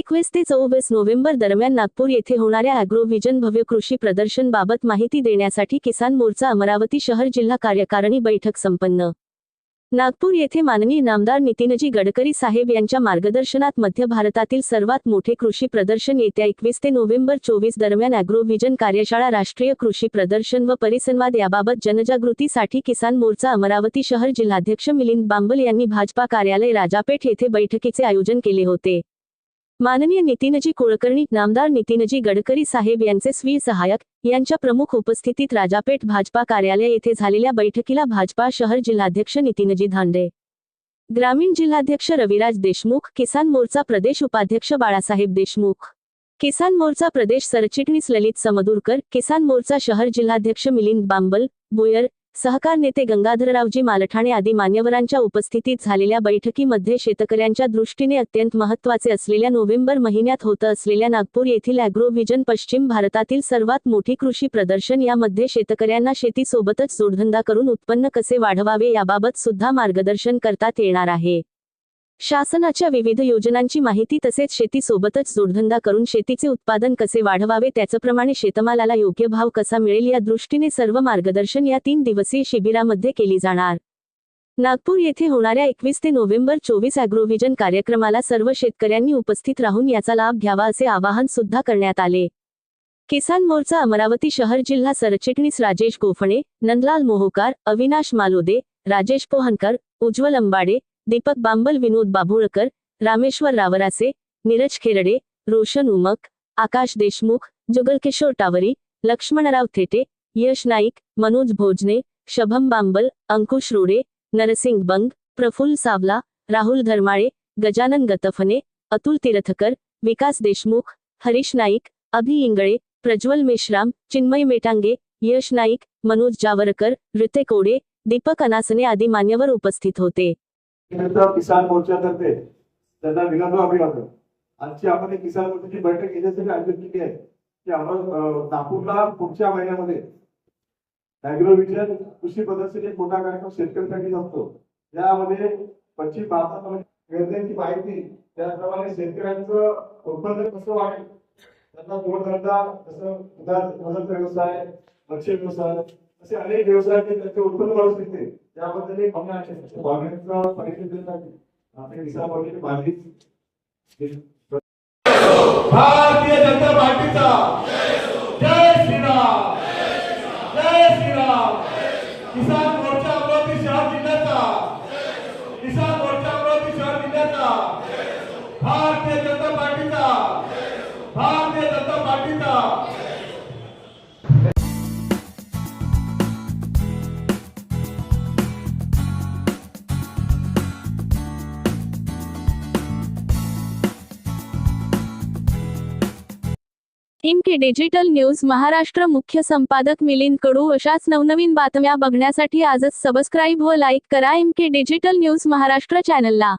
एकवीस ते चोवीस नोव्हेंबर दरम्यान नागपूर येथे होणाऱ्या अॅग्रोव्हिजन भव्य कृषी प्रदर्शन बाबत माहिती देण्यासाठी किसान मोर्चा अमरावती शहर जिल्हा कार्यकारिणी बैठक संपन्न. नागपूर येथे माननीय नामदार नितीनजी गडकरी साहेब यांच्या मार्गदर्शनात मध्य भारतातील सर्वात मोठे कृषी प्रदर्शन येत्या एकवीस ते नोव्हेंबर चोवीस दरम्यान अॅग्रोव्हिजन कार्यशाळा राष्ट्रीय कृषी प्रदर्शन व परिसंवाद याबाबत जनजागृतीसाठी किसान मोर्चा अमरावती शहर जिल्हाध्यक्ष मिलिंद बांबल यांनी भाजपा कार्यालय राजापेठ येथे बैठकीचे आयोजन केले होते. माननीय नितीनजी कुळकर्णी नामदार नितीनजी गडकरी साहेब यांचे स्वीय सहायक यांच्या प्रमुख उपस्थितीत राजापेठ भाजपा कार्यालय येथे झालेल्या बैठकीला भाजपा शहर जिल्हाध्यक्ष नितीनजी धांडे. ग्रामीण जिल्हाध्यक्ष रविराज देशमुख किसान मोर्चा प्रदेश उपाध्यक्ष बाळासाहेब देशमुख. किसान मोर्चा प्रदेश सरचिटणीस ललित समदूरकर किसान मोर्चा शहर जिल्हाध्यक्ष मिलिंद बांबल बुयर सहकार नेते गंगाधररावजी मालठाणे आदी मान्यवरांच्या उपस्थितीत झालेल्या बैठकीमध्ये शेतकऱ्यांच्या दृष्टीने अत्यंत महत्त्वाचे असलेल्या नोव्हेंबर महिन्यात होत असलेल्या नागपूर येथील अॅग्रोव्हिजन पश्चिम भारतातील सर्वात मोठी कृषी प्रदर्शन यामध्ये शेतकऱ्यांना शेतीसोबतच जोडधंदा करून उत्पन्न कसे वाढवावे याबाबत सुद्धा मार्गदर्शन करतात येणार आहे. शासनाच्या विविध योजनांची माहिती तसेच शेतीसोबतच जोडधंदा करून शेतीचे उत्पादन कसे वाढवावे त्याचप्रमाणे शेतमालाला योग्य भाव कसा मिळेल या दृष्टीने सर्व मार्गदर्शन या तीन दिवसीय शिबिरामध्ये केली जाणार. नागपूर येथे होणाऱ्या एकवीस ते नोव्हेंबर चोवीस अॅग्रोव्हिजन कार्यक्रमाला सर्व शेतकऱ्यांनी उपस्थित राहून याचा लाभ घ्यावा असे आवाहन सुद्धा करण्यात आले. किसान मोर्चा अमरावती शहर जिल्हा सरचिटणीस राजेश गोफणे नंदलाल मोहोकार अविनाश मालोदे राजेश पोहनकर उज्ज्वल अंबाडे दीपक बांबल विनोद बाभुळकर रामेश्वर रावरासे नीरज खेरडे रोशन उमक आकाश देशमुख जुगलकिशोर टावरी लक्ष्मणराव थेटे यश नाईक मनोज भोजने शभम बांबल अंकुश रोडे नरसिंग बंग प्रफुल्ल सावला राहुल धर्माळे गजानन गतफने अतुल तीरथकर विकास देशमुख हरीश नाईक अभि इंगळे प्रज्वल मेश्राम चिन्मय मेटांगे यश नाईक मनोज जावरकर ऋतेकोडे दीपक अनासने आदी मान्यवर उपस्थित होते. नंतर किसान मोर्चातर्फे त्यांना विनम्र अभिवादन आजची आपण किसान मोर्चाची बैठक घेण्यासाठी आयोजित केली आहे. की आपण नागपूरला पुढच्या महिन्यामध्ये अॅग्रो विजन कृषी प्रदर्शन एक मोठा कार्यक्रम शेतकऱ्यांसाठी असतो त्यामध्ये पश्चिम भारतामध्ये योजनेची माहिती त्याचप्रमाणे शेतकऱ्यांचं उत्पन्न कसं वाढेल त्यांना जोडधंदा जसं उदाहरण व्यवसाय मत्स्य व्यवसाय असे अनेक व्यवसाय आहेत, त्यांचे उत्पन्न वाढू शकते त्याबद्दल एक भावना आहे. भावनेचा परिचय देण्यासाठी आपले किसान भारतीय जनता पार्टीचा जय श्रीराम. जय श्रीराम. किसान मोर्चा अमरावती शहर जिल्ह्याचा. किसान मोर्चा अमरावती शहर जिल्ह्याचा. भारतीय जनता पार्टीचा. भारतीय जनता पार्टीचा. इमके डिजिटल न्यूज महाराष्ट्र मुख्य संपादक मिलिंद कडू अशाच नवनवीन बातम्या बघण्यासाठी आजच सबस्क्राईब व लाईक करा इमके डिजिटल न्यूज महाराष्ट्र चॅनलला